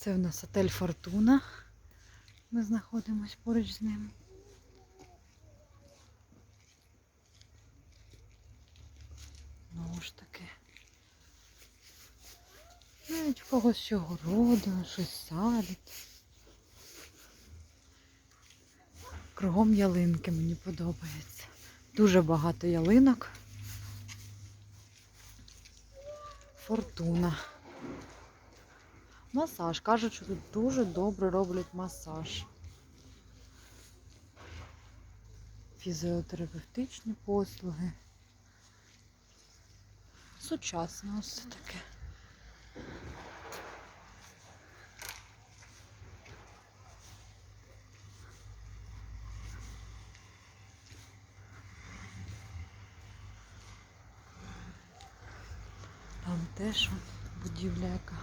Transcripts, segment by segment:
Це в нас отель Фортуна. Ми знаходимось поруч з ним. Знову ж таки. Навіть в когось ще городу, щось садить. Кругом ялинки мені подобається. Дуже багато ялинок. Фортуна. Масаж. Кажуть, що тут дуже добре роблять масаж. Фізіотерапевтичні послуги. Сучасне це таке. Там теж будівля яка.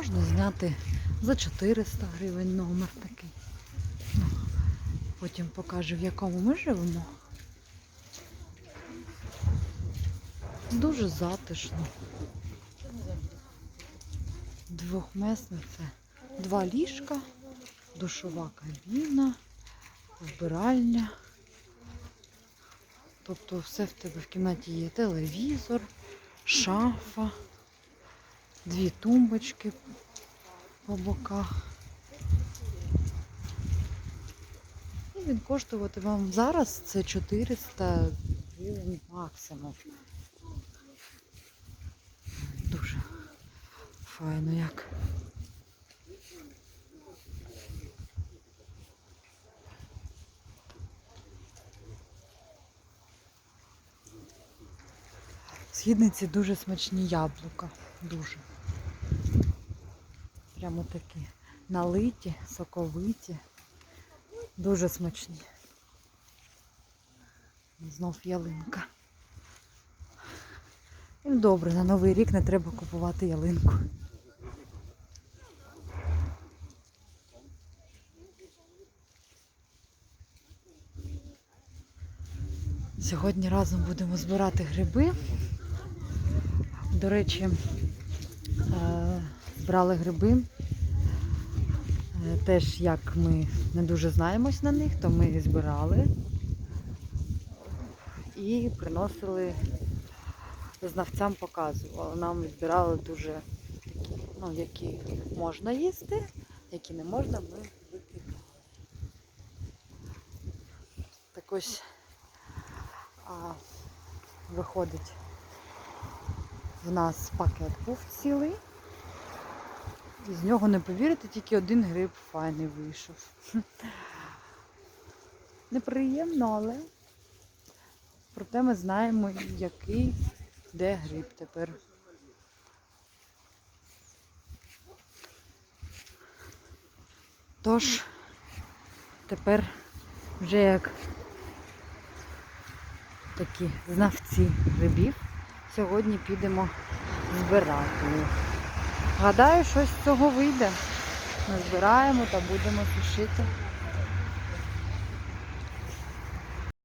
Можна зняти за 400 гривень номер такий. Потім покажу, в якому ми живемо. Дуже затишно. Двохмесне це два ліжка, душова кабіна, вбиральня. Тобто все в тебе в кімнаті є телевізор, шафа, дві тумбочки по боках. І він коштувати вам зараз це 400 гривень максимум. Дуже файно як. Східниці дуже смачні яблука. Дуже. Прямо такі налиті, соковиті. Дуже смачні. Знов ялинка. І добре, на Новий рік не треба купувати ялинку. Сьогодні разом будемо збирати гриби. До речі, е, збрали гриби. Е, Теж як ми не дуже знаємось на них, то ми їх збирали і приносили знавцям показували. Нам відбирали дуже ну, які можна їсти, які не можна, ми викидали. Так ось а, виходить, в нас пакет був цілий. І з нього не повірите, тільки один гриб файний вийшов. Неприємно, але проте ми знаємо, який де гриб тепер. Тож, тепер вже як такі знавці грибів, сьогодні підемо збирати. Гадаю, щось з цього вийде. Ми збираємо та будемо сушити.